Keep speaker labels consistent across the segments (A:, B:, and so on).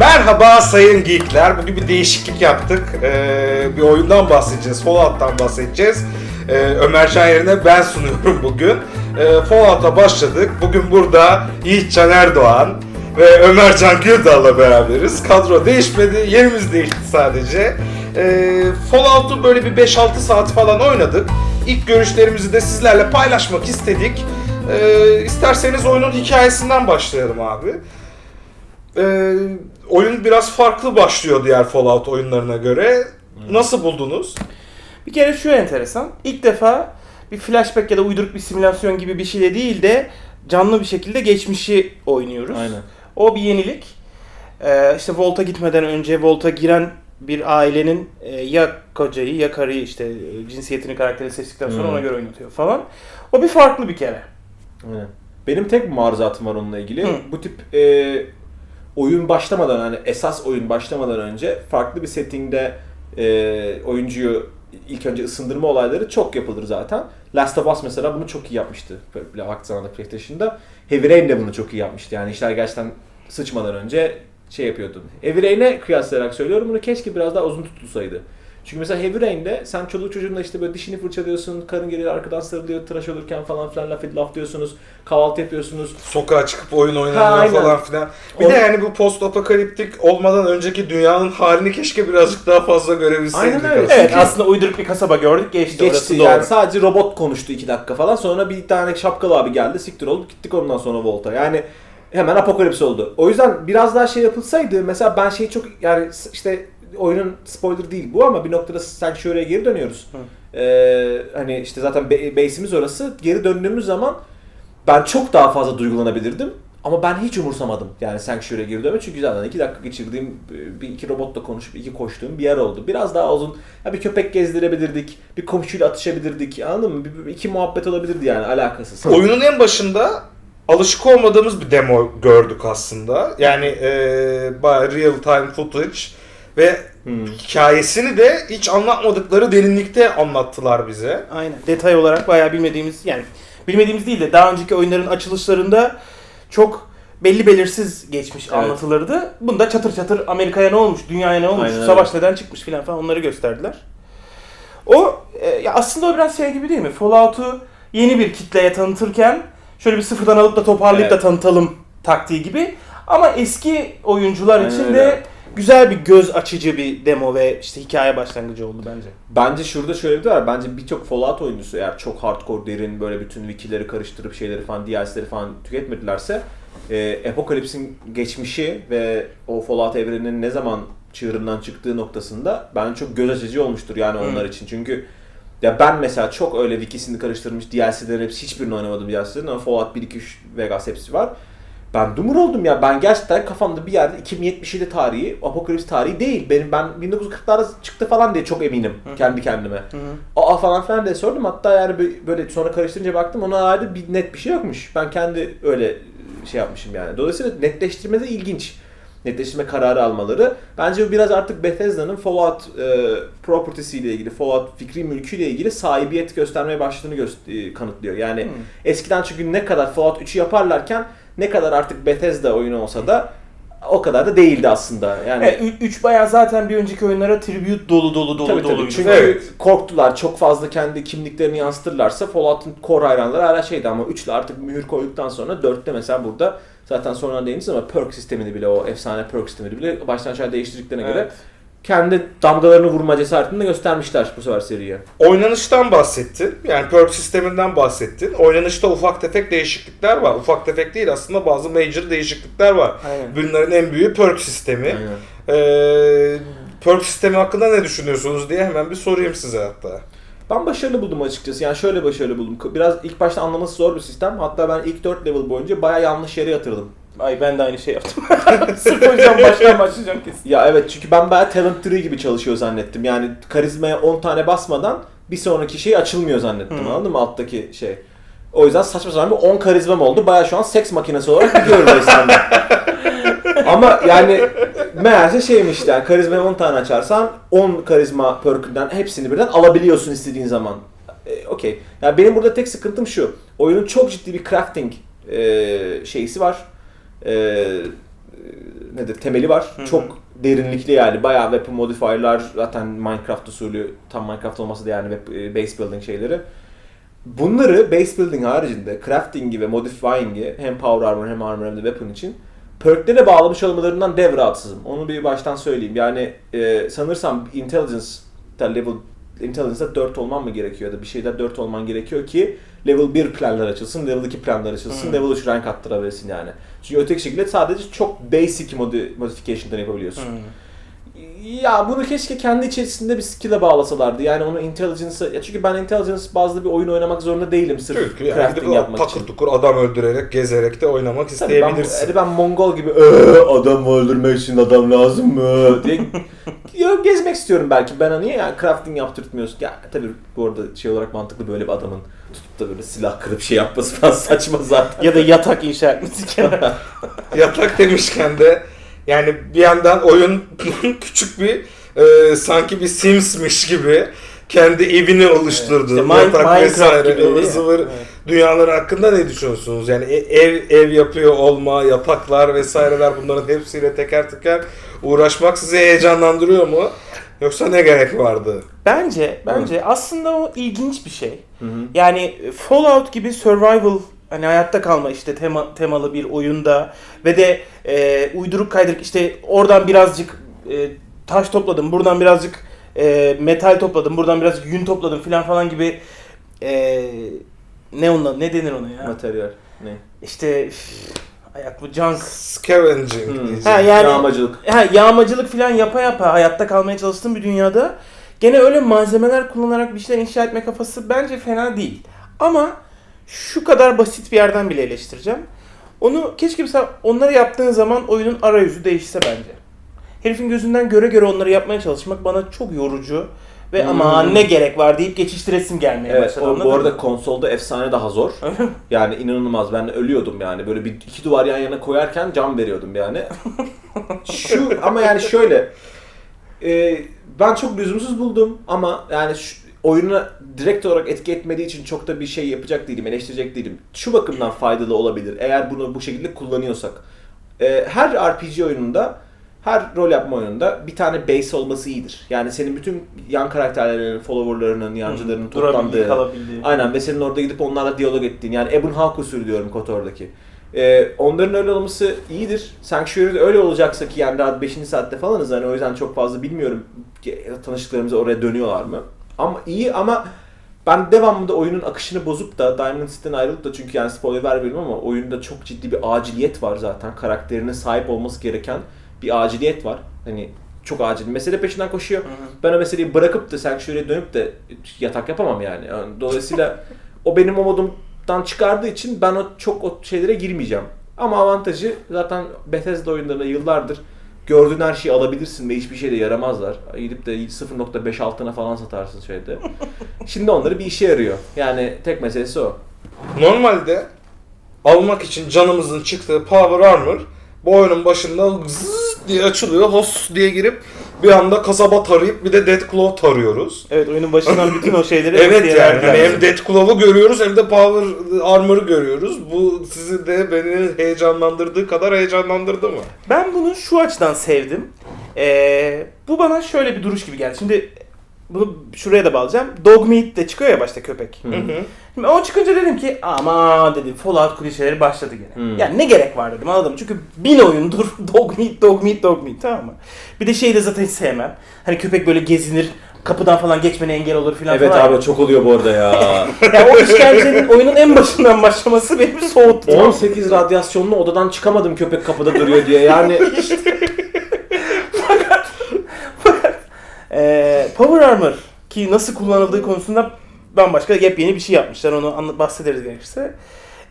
A: Merhaba sayın geekler. Bugün bir değişiklik yaptık. Ee, bir oyundan bahsedeceğiz. Fallout'tan bahsedeceğiz. Ee, Ömercan yerine ben sunuyorum bugün. Ee, Fallout'a başladık. Bugün burada Yiğitcan Erdoğan ve Ömercan Güldal'la beraberiz. Kadro değişmedi. Yerimiz değişti sadece. Ee, Fallout'u böyle bir 5-6 saat falan oynadık. İlk görüşlerimizi de sizlerle paylaşmak istedik. Ee, isterseniz oyunun hikayesinden başlayalım abi. Ee, oyun biraz farklı başlıyor diğer Fallout oyunlarına göre. Nasıl buldunuz?
B: Bir kere şu enteresan. İlk defa bir flashback ya da uyduruk bir simülasyon gibi bir şeyle değil de canlı bir şekilde geçmişi oynuyoruz.
C: Aynen.
B: O bir yenilik. Ee, işte Volt'a gitmeden önce Volt'a giren bir ailenin e, ya kocayı ya karıyı işte e, cinsiyetini karakteri seçtikten sonra
C: Hmm.
B: ona göre oynatıyor falan. O bir farklı bir kere.
C: Aynen. Benim tek bir maruzatım var onunla ilgili.
B: Hı.
C: Bu tip e, oyun başlamadan hani esas oyun başlamadan önce farklı bir settingde e, oyuncuyu ilk önce ısındırma olayları çok yapılır zaten. Last of Us mesela bunu çok iyi yapmıştı. Böyle vakti zamanında PlayStation'da. Heavy Rain de bunu çok iyi yapmıştı. Yani işler gerçekten sıçmadan önce şey yapıyordun. Heavy Rain'e kıyaslayarak söylüyorum bunu keşke biraz daha uzun tutulsaydı. Çünkü mesela Heavy Rain'de sen çoluk çocuğunla işte böyle dişini fırçalıyorsun, karın geliyor arkadan sarılıyor, tıraş olurken falan filan laf, laf diyorsunuz, kahvaltı yapıyorsunuz.
A: Sokağa çıkıp oyun oynanıyor falan filan. Bir
C: Onu-
A: de yani bu post apokaliptik olmadan önceki dünyanın halini keşke birazcık daha fazla görebilseydik.
C: Aynen öyle.
A: aslında.
B: Evet
C: Çünkü-
B: aslında uyduruk bir kasaba gördük geçti, orası
C: Geçti
B: doğru.
C: yani sadece robot konuştu iki dakika falan sonra bir tane şapkalı abi geldi siktir olup gittik ondan sonra Volta yani hemen apokalips oldu. O yüzden biraz daha şey yapılsaydı mesela ben şeyi çok yani işte oyunun spoiler değil bu ama bir noktada Sanctuary'e geri dönüyoruz. Ee, hani işte zaten ba- base'imiz orası geri döndüğümüz zaman ben çok daha fazla duygulanabilirdim. Ama ben hiç umursamadım yani Sanctuary'e geri dönme çünkü zaten iki dakika geçirdiğim bir iki robotla konuşup iki koştuğum bir yer oldu. Biraz daha uzun ya bir köpek gezdirebilirdik, bir komşuyla atışabilirdik anladın mı? Bir, bir- iki muhabbet olabilirdi yani alakasız.
A: Oyunun en başında alışık olmadığımız bir demo gördük aslında. Yani e, real time footage ve
C: Hmm.
A: hikayesini de hiç anlatmadıkları derinlikte anlattılar bize.
B: Aynen. Detay olarak bayağı bilmediğimiz yani bilmediğimiz değil de daha önceki oyunların açılışlarında çok belli belirsiz geçmiş
C: Evet.
B: anlatılırdı. Bunda çatır çatır Amerika'ya ne olmuş, dünyaya ne olmuş,
C: Aynen
B: savaş neden çıkmış filan falan onları gösterdiler. O e, ya aslında o biraz şey gibi değil mi? Fallout'u yeni bir kitleye tanıtırken şöyle bir sıfırdan alıp da toparlayıp
C: Evet.
B: da tanıtalım taktiği gibi. Ama eski oyuncular
C: Aynen
B: için
C: öyle.
B: Güzel bir göz açıcı bir demo ve işte hikaye başlangıcı oldu bence.
C: Bence şurada şöyle bir de var. Bence birçok Fallout oyuncusu eğer çok hardcore derin böyle bütün wikileri karıştırıp şeyleri falan DLC'leri falan tüketmedilerse e, Apocalypse'in geçmişi ve o Fallout evreninin ne zaman çığırından çıktığı noktasında bence çok göz açıcı olmuştur yani onlar için. Çünkü ya ben mesela çok öyle wikisini karıştırmış DLC'lerin hepsi hiçbirini oynamadım DLC'lerin ama Fallout 1, 2, 3, Vegas hepsi var. Ben dumur oldum ya. Ben gerçekten kafamda bir yerde 2077 tarihi, Apokalips tarihi değil. Benim ben 1940'larda çıktı falan diye çok eminim kendi kendime. Aa falan filan diye sordum. Hatta yani bö- böyle sonra karıştırınca baktım ona herhalde bir net bir şey yokmuş. Ben kendi öyle şey yapmışım yani. Dolayısıyla netleştirme de ilginç. Netleştirme kararı almaları. Bence bu biraz artık Bethesda'nın Fallout e, property'siyle ilgili, Fallout fikri mülküyle ilgili sahibiyet göstermeye başladığını göst- e, kanıtlıyor. Yani eskiden çünkü ne kadar Fallout 3'ü yaparlarken ne kadar artık Bethesda oyunu olsa da o kadar da değildi aslında. Yani
B: Evet, 3 bayağı zaten bir önceki oyunlara tribute dolu dolu dolu
C: Tabii tabii.
B: doluydu.
C: Çünkü
A: Evet.
C: korktular çok fazla kendi kimliklerini yansıtırlarsa Fallout'un core hayranları hala şeydi ama 3'le artık mühür koyduktan sonra 4'te mesela burada zaten sonradan değiniz ama perk sistemini bile o efsane perk sistemini bile baştan aşağı değiştirdiklerine göre
B: Evet.
C: Kendi damgalarını vurma cesaretini de göstermişler bu sefer seriye.
A: Oynanıştan bahsettin. Yani perk sisteminden bahsettin. Oynanışta ufak tefek değişiklikler var. Ufak tefek değil aslında bazı major değişiklikler var.
B: Aynen.
A: Bunların en büyüğü perk sistemi.
C: Aynen.
A: Ee, perk sistemi hakkında ne düşünüyorsunuz diye hemen bir sorayım size hatta.
C: Ben başarılı buldum açıkçası. Yani şöyle başarılı buldum. Biraz ilk başta anlaması zor bir sistem. Hatta ben ilk 4 level boyunca bayağı yanlış yere yatırdım.
B: Ay ben de aynı şey yaptım. Sırf o yüzden baştan başlayacağım kesin.
C: Ya evet çünkü ben bayağı talent tree gibi çalışıyor zannettim. Yani karizmaya 10 tane basmadan bir sonraki şey açılmıyor zannettim.
B: Hı.
C: Anladın mı alttaki şey? O yüzden saçma sapan bir 10 karizmam oldu. Bayağı şu an seks makinesi olarak gidiyorum resmen. Ama yani meğerse şeymiş yani karizmaya 10 tane açarsan 10 karizma perkünden hepsini birden alabiliyorsun istediğin zaman. E, Okey. Yani benim burada tek sıkıntım şu. Oyunun çok ciddi bir crafting e, şeysi var. E, nedir temeli var.
B: Hı hı.
C: Çok derinlikli yani bayağı weapon modifier'lar zaten Minecraft usulü tam Minecraft olmasa da yani web, e, base building şeyleri. Bunları base building haricinde crafting'i ve modifying'i hem power armor hem armor hem de weapon için perklere bağlamış olmalarından dev rahatsızım. Onu bir baştan söyleyeyim. Yani e, sanırsam intelligence'da level intelligence'da 4 olman mı gerekiyor ya da bir şeyde 4 olman gerekiyor ki level 1 planlar açılsın, level 2 planlar açılsın,
B: Hmm.
C: level 3 rank attırabilirsin yani. Çünkü öteki şekilde sadece çok basic modi modification'lar yapabiliyorsun.
B: Hmm.
C: Ya bunu keşke kendi içerisinde bir skill'e bağlasalardı. Yani onu intelligence'a... Ya çünkü ben intelligence bazlı bir oyun oynamak zorunda değilim sırf
A: Çünkü yani
C: crafting
A: gidip
C: yapmak
A: takır
C: için.
A: tukur adam öldürerek, gezerek de oynamak
C: Tabii ben,
A: isteyebilirsin.
C: hani ben Mongol gibi "Ee, adam öldürmek için adam lazım mı diye ya, gezmek istiyorum belki. Ben hani yani crafting yaptırtmıyorsun. Ya tabii bu arada şey olarak mantıklı böyle bir adamın tutup da böyle silah kırıp şey yapması falan saçma zaten.
B: Ya da yatak inşa etmesi kenara.
A: Yatak demişken de yani bir yandan oyun küçük bir e, sanki bir Sims'miş gibi kendi evini oluşturdu.
B: İşte Min-
A: Yatak
B: Minecraft
A: vesaire
B: gibi
A: ıvır zıvır
B: Evet.
A: dünyaları hakkında ne düşünüyorsunuz? Yani e- ev ev yapıyor olma, yataklar vesaireler bunların hepsiyle teker teker uğraşmak sizi heyecanlandırıyor mu? Yoksa ne gerek vardı?
B: Bence, bence aslında o ilginç bir şey.
C: Hı hı.
B: Yani Fallout gibi survival hani hayatta kalma işte tema, temalı bir oyunda ve de e, uyduruk kaydırık işte oradan birazcık e, taş topladım, buradan birazcık e, metal topladım, buradan birazcık yün topladım filan falan gibi e, ne onunla ne denir ona ya?
C: Materyal. Ne?
B: İşte üf, ayak bu junk.
A: Scavenging
C: Hmm.
A: diyeceğim.
B: Ha, yani-
C: Yağmacılık.
B: Ha, yağmacılık filan yapa yapa hayatta kalmaya çalıştığım bir dünyada gene öyle malzemeler kullanarak bir şeyler inşa etme kafası bence fena değil. Ama şu kadar basit bir yerden bile eleştireceğim. Onu keşke mesela onları yaptığın zaman oyunun arayüzü değişse bence. Herifin gözünden göre göre onları yapmaya çalışmak bana çok yorucu ve
C: Hmm.
B: ama ne gerek var deyip geçiştiresim gelmeye
C: Evet,
B: başladı.
C: bu
B: mı?
C: arada konsolda efsane daha zor. Yani inanılmaz. Ben ölüyordum yani. Böyle bir iki duvar yan yana koyarken can veriyordum yani. Şu ama yani şöyle. e, ben çok lüzumsuz buldum ama yani şu, oyuna direkt olarak etki etmediği için çok da bir şey yapacak değilim, eleştirecek değilim. Şu bakımdan faydalı olabilir eğer bunu bu şekilde kullanıyorsak. E, her RPG oyununda her rol yapma oyununda bir tane base olması iyidir. Yani senin bütün yan karakterlerinin, followerlarının, yancılarının
B: Durabildiği,
C: toplandığı,
B: kalabildiği.
C: Aynen ve senin orada gidip onlarla diyalog ettiğin yani Ebon Hawk usulü diyorum KOTOR'daki. Ee, onların öyle olması iyidir. Sanctuary'de öyle olacaksa ki yani daha 5. saatte falanız hani o yüzden çok fazla bilmiyorum tanıştıklarımız oraya dönüyorlar mı. Ama iyi ama ben devamında oyunun akışını bozup da Diamond City'den ayrılıp da çünkü yani spoiler vermiyorum ama oyunda çok ciddi bir aciliyet var zaten. Karakterine sahip olması gereken bir aciliyet var. Hani çok acil. Mesele peşinden koşuyor.
B: Hı hı.
C: Ben o meseleyi bırakıp da Sanctuary'e dönüp de yatak yapamam yani. Yani dolayısıyla o benim o modumdan çıkardığı için ben o çok o şeylere girmeyeceğim. Ama avantajı zaten Bethesda oyunlarında yıllardır gördüğün her şeyi alabilirsin ve hiçbir şeyde yaramazlar. Gidip de 0.5 altına falan satarsın şeyde. Şimdi onları bir işe yarıyor. Yani tek meselesi o.
A: Normalde almak için canımızın çıktığı Power Armor bu oyunun başında zzzz diye açılıyor. Hos diye girip bir anda kasaba tarayıp bir de Dead Claw tarıyoruz.
B: Evet oyunun başından bütün o şeyleri
A: Evet yani hani hem Dead Claw'u görüyoruz hem de Power Armor'ı görüyoruz. Bu sizi de beni heyecanlandırdığı kadar heyecanlandırdı mı?
B: Ben bunu şu açıdan sevdim. Ee, bu bana şöyle bir duruş gibi geldi. Şimdi bunu şuraya da bağlayacağım. Dog meat de çıkıyor ya başta köpek.
C: Hı hı.
B: Şimdi o çıkınca dedim ki ama dedim Fallout klişeleri başladı gene.
C: Hmm.
B: Yani ne gerek var dedim anladın mı? Çünkü bin oyundur dog meat, dog meat, dog meat tamam mı? Bir de şeyi de zaten hiç sevmem. Hani köpek böyle gezinir, kapıdan falan geçmene engel olur filan
C: Evet
B: falan.
C: abi çok oluyor bu arada ya.
B: Yani o işkencenin oyunun en başından başlaması beni soğuttu.
C: 18 radyasyonlu odadan çıkamadım köpek kapıda duruyor diye. Yani
B: Ee, Power Armor ki nasıl kullanıldığı konusunda bambaşka yepyeni bir şey yapmışlar. Onu anla- bahsederiz gerekirse.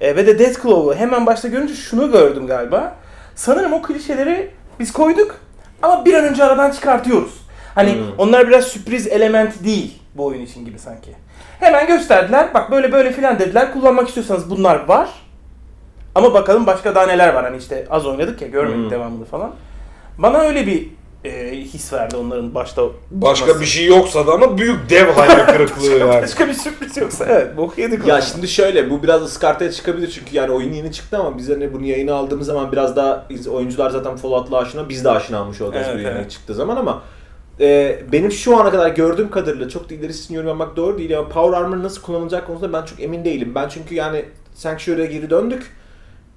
B: Ee, ve de Death Claw'u hemen başta görünce şunu gördüm galiba. Sanırım o klişeleri biz koyduk ama bir an önce aradan çıkartıyoruz. Hani
C: Hmm.
B: onlar biraz sürpriz element değil bu oyun için gibi sanki. Hemen gösterdiler. Bak böyle böyle filan dediler. Kullanmak istiyorsanız bunlar var. Ama bakalım başka daha neler var. Hani işte az oynadık ya görmedik
C: Hmm.
B: devamını falan. Bana öyle bir e, his verdi onların başta
A: Başka
B: çıkması.
A: bir şey yoksa da ama büyük dev hayal kırıklığı yani.
B: Başka bir sürpriz yoksa evet bok yedik.
C: Ya şimdi şöyle bu biraz ıskartaya çıkabilir çünkü yani oyun yeni çıktı ama biz hani bunu yayına aldığımız zaman biraz daha oyuncular zaten Fallout'la aşina biz de aşina olmuş olacağız
B: Evet,
C: bu yayına
B: evet.
C: çıktığı zaman ama e, benim şu ana kadar gördüğüm kadarıyla çok da ilerisini yorum yapmak doğru değil ama Power Armor nasıl kullanılacak konusunda ben çok emin değilim. Ben çünkü yani Sanctuary'e geri döndük.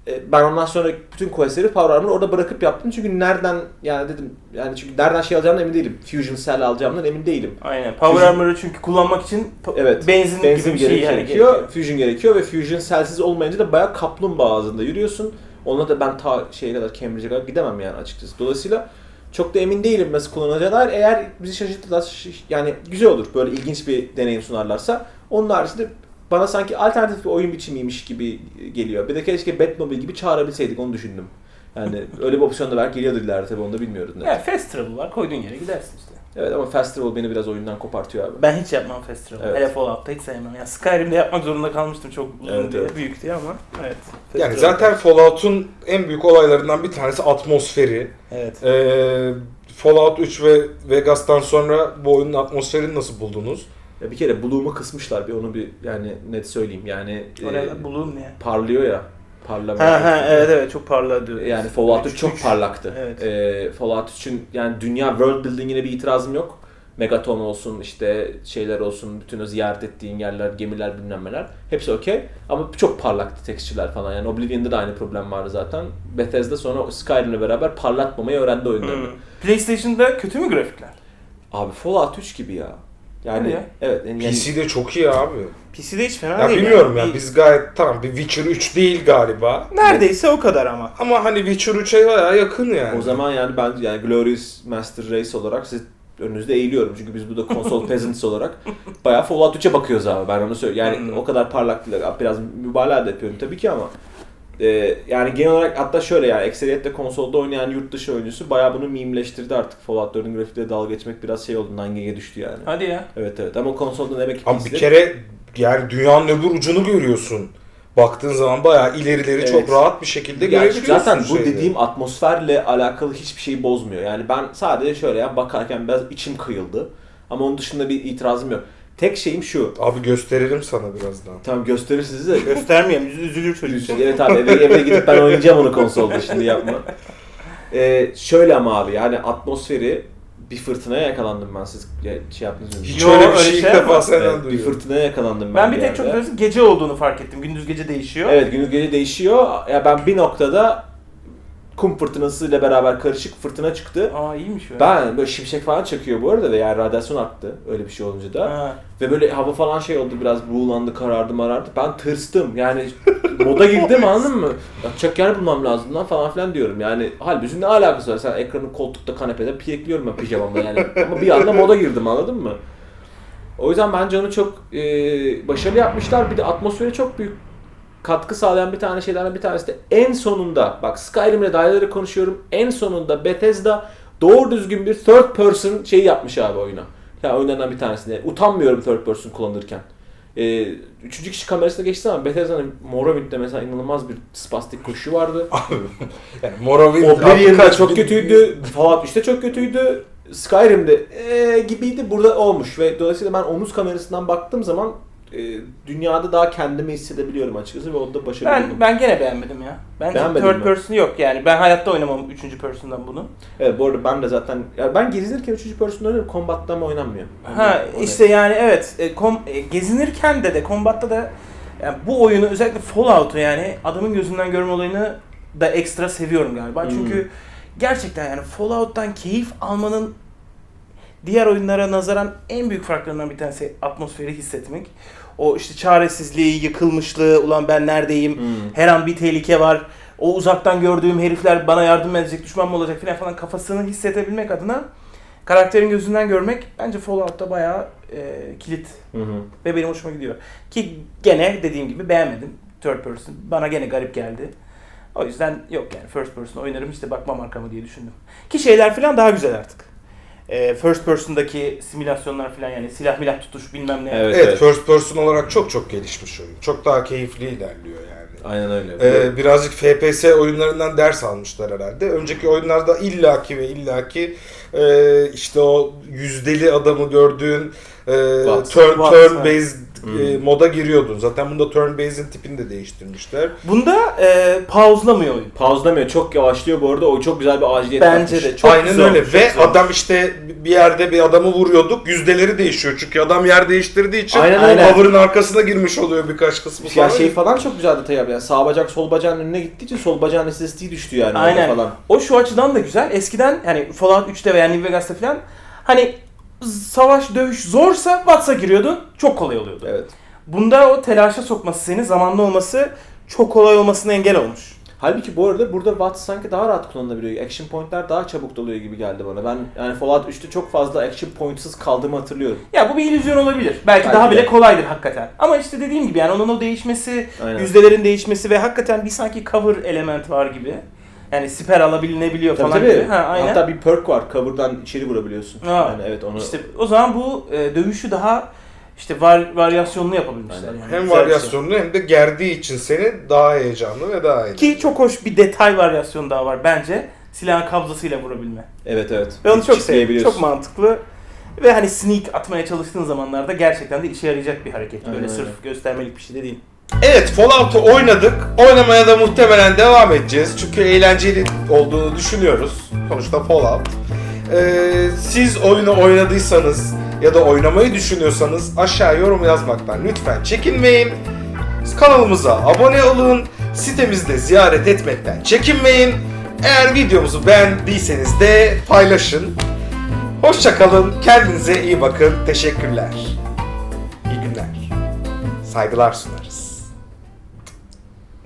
C: E, Ben ondan sonra bütün questleri Power Armor orada bırakıp yaptım çünkü nereden yani dedim yani çünkü nereden şey alacağımdan emin değilim. Fusion Cell alacağımdan emin değilim.
B: Aynen. Power
C: Fusion-
B: Armor'ı çünkü kullanmak için
C: Evet.
B: benzin,
C: Benzin
B: gibi bir şey yani
C: gerekiyor,
B: gerekiyor.
C: Fusion gerekiyor ve Fusion selsiz olmayınca da bayağı kaplumbağa ağzında yürüyorsun. Ona da ben ta şeye kadar Cambridge'e kadar gidemem yani açıkçası. Dolayısıyla çok da emin değilim nasıl kullanacağına dair. Eğer bizi şaşırtırlar yani güzel olur böyle ilginç bir deneyim sunarlarsa. Onun haricinde bana sanki alternatif bir oyun biçimiymiş gibi geliyor. Bir de keşke Batmobile gibi çağırabilseydik onu düşündüm. Yani öyle bir opsiyon da belki geliyordur ileride tabii onu da bilmiyoruz. net.
B: Yani fast travel var koyduğun yere gidersin işte.
C: Evet ama Fast Travel beni biraz oyundan kopartıyor abi.
B: Ben hiç yapmam fast travel.
C: Evet.
B: Hele Fallout'ta hiç sevmem. Yani Skyrim'de yapmak zorunda kalmıştım çok uzun
C: Evet,
B: diye.
C: evet.
B: Büyük diye ama evet.
A: Yani zaten Fallout'un en büyük olaylarından bir tanesi atmosferi.
B: Evet.
A: Ee, Fallout 3 ve Vegas'tan sonra bu oyunun atmosferini nasıl buldunuz?
C: Ya bir kere Bloom'u kısmışlar bir onu bir yani net söyleyeyim yani e,
B: Oraya bulun ne?
C: parlıyor ya parlamak.
B: Ha ha evet evet çok parladı.
C: Yani Fallout 3
B: Üç,
C: çok parlaktı.
B: Evet.
C: Ee, Fallout 3'ün yani dünya world building'ine bir itirazım yok. Megaton olsun işte şeyler olsun bütün o ziyaret ettiğin yerler, gemiler bilmem neler hepsi okey. Ama çok parlaktı tekstürler falan yani Oblivion'da da aynı problem vardı zaten. Bethesda sonra Skyrim'le beraber parlatmamayı öğrendi oyunlarını.
B: Hmm. PlayStation'da kötü mü grafikler?
C: Abi Fallout 3 gibi ya. Yani
B: ya.
C: evet yani,
A: PC'de çok iyi abi.
B: PC'de hiç fena
A: Ya
B: değil.
A: bilmiyorum ya
B: Bir-
A: biz gayet tamam bir Witcher 3 değil galiba.
B: Neredeyse o kadar ama.
A: Ama hani Witcher 3'e bayağı yakın yani.
C: O zaman yani ben yani Glorious Master Race olarak siz önünüzde eğiliyorum. Çünkü biz burada konsol peasants olarak bayağı Fallout 3'e bakıyoruz abi. Ben onu söyleyeyim. Yani
B: Hmm.
C: o kadar parlak değil. Biraz mübalağa da yapıyorum tabii ki ama e, yani genel olarak hatta şöyle yani ekseriyetle konsolda oynayan yurt dışı oyuncusu bayağı bunu mimleştirdi artık. Fallout 4'ün grafikleri dalga geçmek biraz şey oldu. Nangege düştü yani.
B: Hadi ya.
C: Evet evet ama konsolda demek ki
A: Ama bir kere yani dünyanın öbür ucunu görüyorsun. Baktığın zaman bayağı ilerileri
C: Evet.
A: çok rahat bir şekilde
C: Yani
A: görebiliyorsun.
C: zaten bu
A: şeyleri.
C: dediğim atmosferle alakalı hiçbir şeyi bozmuyor. Yani ben sadece şöyle ya bakarken biraz içim kıyıldı. Ama onun dışında bir itirazım yok. Tek şeyim şu.
A: Abi gösteririm sana birazdan.
C: Tamam gösterirsiniz de.
B: Göstermeyelim. üz- Üzülür çocuk.
C: evet abi eve, eve gidip ben oynayacağım onu konsolda şimdi yapma. Ee, şöyle ama abi yani atmosferi bir fırtınaya yakalandım ben siz şey yaptınız mı?
A: Hiç
B: Yo,
A: öyle bir
B: öyle
A: şey ilk
B: şey
A: defa senden
C: Evet, bir
A: duyuyorum.
C: fırtınaya yakalandım ben.
B: Ben bir tek çok
C: yerde.
B: önemlisi gece olduğunu fark ettim. Gündüz gece değişiyor.
C: Evet gündüz gece değişiyor. Ya ben bir noktada kum fırtınasıyla beraber karışık fırtına çıktı.
B: Aa iyiymiş öyle.
C: Ben böyle şimşek falan çakıyor bu arada ve yani radyasyon arttı öyle bir şey olunca da.
B: Ha.
C: Ve böyle hava falan şey oldu biraz buğulandı karardı marardı. Ben tırstım yani moda girdim anladın mı? Yatacak yer bulmam lazım lan falan filan diyorum yani. Halbuki ne alakası var? Sen ekranı koltukta kanepede piyekliyorum ben pijamamla yani. Ama bir anda moda girdim anladın mı? O yüzden bence onu çok e, başarılı yapmışlar. Bir de atmosfere çok büyük katkı sağlayan bir tane şeylerden bir tanesi de en sonunda bak Skyrim'le daireleri konuşuyorum. En sonunda Bethesda doğru düzgün bir third person şeyi yapmış abi oyuna. Ya oyunlardan bir tanesinde. Utanmıyorum third person kullanırken. Ee, üçüncü kişi kamerasına geçti ama Bethesda'nın Morrowind'de mesela inanılmaz bir spastik koşu vardı.
A: Yani Morrowind
C: Oblivion'da çok kötüydü. Fallout işte çok kötüydü. Skyrim'de ee, gibiydi. Burada olmuş ve dolayısıyla ben omuz kamerasından baktığım zaman e, dünyada daha kendimi hissedebiliyorum açıkçası ve o da başarılı.
B: Ben ben gene beğenmedim ya. Bence
C: Beğenmedin
B: third
C: mi?
B: person yok yani. Ben hayatta oynamam üçüncü person'dan bunu.
C: Evet bu arada ben de zaten ya ben gezinirken üçüncü person oynuyorum. Combat'ta ama oynanmıyor.
B: Ha
C: O ne?
B: işte yani evet e, kom, e, gezinirken de de kombatta da yani bu oyunu özellikle Fallout'u yani adamın gözünden görme olayını da ekstra seviyorum galiba.
C: Hmm.
B: Çünkü gerçekten yani Fallout'tan keyif almanın diğer oyunlara nazaran en büyük farklarından bir tanesi atmosferi hissetmek. O işte çaresizliği, yıkılmışlığı, ulan ben neredeyim,
C: Hmm.
B: her an bir tehlike var. O uzaktan gördüğüm herifler bana yardım edecek, düşman mı olacak filan falan kafasını hissedebilmek adına karakterin gözünden görmek bence Fallout'ta bayağı e, kilit
C: Hı hı.
B: ve benim hoşuma gidiyor. Ki gene dediğim gibi beğenmedim third person. Bana gene garip geldi. O yüzden yok yani first person oynarım işte bakmam arkama diye düşündüm. Ki şeyler falan daha güzel artık. E, first person'daki simülasyonlar falan yani silah milah tutuş bilmem ne.
C: Evet,
A: Evet,
C: evet.
A: first person olarak çok çok gelişmiş oyun. Çok daha keyifli ilerliyor yani.
C: Aynen öyle.
A: Ee, birazcık FPS oyunlarından ders almışlar herhalde. Önceki oyunlarda illaki ve illaki e, işte o yüzdeli adamı gördüğün e, turn, turn
B: evet.
A: E,
C: Hmm.
A: moda giriyordun. Zaten bunda turn based'in tipini de değiştirmişler.
B: Bunda e, pauzlamıyor.
C: Pauzlamıyor. Çok yavaşlıyor bu arada. O çok güzel bir aciliyet
B: Bence
C: katmış.
B: de çok
A: Aynen
B: güzel
A: öyle
B: olmuş,
A: ve
B: güzel
A: adam işte bir yerde bir adamı vuruyorduk. Yüzdeleri değişiyor çünkü adam yer değiştirdiği için
C: Aynen
B: öyle.
A: cover'ın arkasına girmiş oluyor birkaç kısmı
C: Ya
A: falan.
C: şey falan çok güzel detay abi. Yani sağ bacak sol bacağın önüne gittiği için sol bacağın SSD düştü yani
B: Aynen.
C: falan.
B: O şu açıdan da güzel. Eskiden hani Fallout 3'te veya New Vegas'ta falan hani savaş dövüş zorsa Watts'a giriyordun çok kolay oluyordu.
C: Evet.
B: Bunda o telaşa sokması seni zamanlı olması çok kolay olmasına engel olmuş.
C: Halbuki bu arada burada Watts sanki daha rahat kullanılabiliyor. Action point'ler daha çabuk doluyor gibi geldi bana. Ben yani Fallout 3'te çok fazla action point'sız kaldığımı hatırlıyorum.
B: Ya bu bir illüzyon olabilir. Belki,
C: Belki
B: daha
C: de.
B: bile kolaydır hakikaten. Ama işte dediğim gibi yani onun o değişmesi,
C: Aynen.
B: yüzdelerin değişmesi ve hakikaten bir sanki cover element var gibi. Yani siper alabilinebiliyor
C: Tabii
B: falan
C: tabii.
B: gibi. Ha, aynen.
C: Hatta bir perk var. Cover'dan içeri vurabiliyorsun.
B: Ha.
C: Yani evet onu
B: İşte o zaman bu e, dövüşü daha işte var, varyasyonlu yapabilmişler
C: Aynen.
B: yani.
A: hem
B: Güzel şey.
A: varyasyonlu hem de gerdiği için seni daha heyecanlı ve daha iyi.
B: Ki çok hoş bir detay varyasyonu daha var bence. Silahın kabzasıyla vurabilme.
C: Evet evet.
B: Ve onu çok sevdim.
C: Çiftleyebiliyorsun.
B: Çok mantıklı. Ve hani sneak atmaya çalıştığın zamanlarda gerçekten de işe yarayacak bir hareket. Böyle
C: Aynen
B: sırf
C: öyle.
B: göstermelik bir şey de değil.
A: Evet Fallout'u oynadık. Oynamaya da muhtemelen devam edeceğiz. Çünkü eğlenceli olduğunu düşünüyoruz. Sonuçta Fallout. Ee, siz oyunu oynadıysanız ya da oynamayı düşünüyorsanız aşağı yorum yazmaktan lütfen çekinmeyin. Kanalımıza abone olun. Sitemizde ziyaret etmekten çekinmeyin. Eğer videomuzu beğendiyseniz de paylaşın. Hoşçakalın. Kendinize iyi bakın. Teşekkürler. İyi günler. Saygılar sunarız.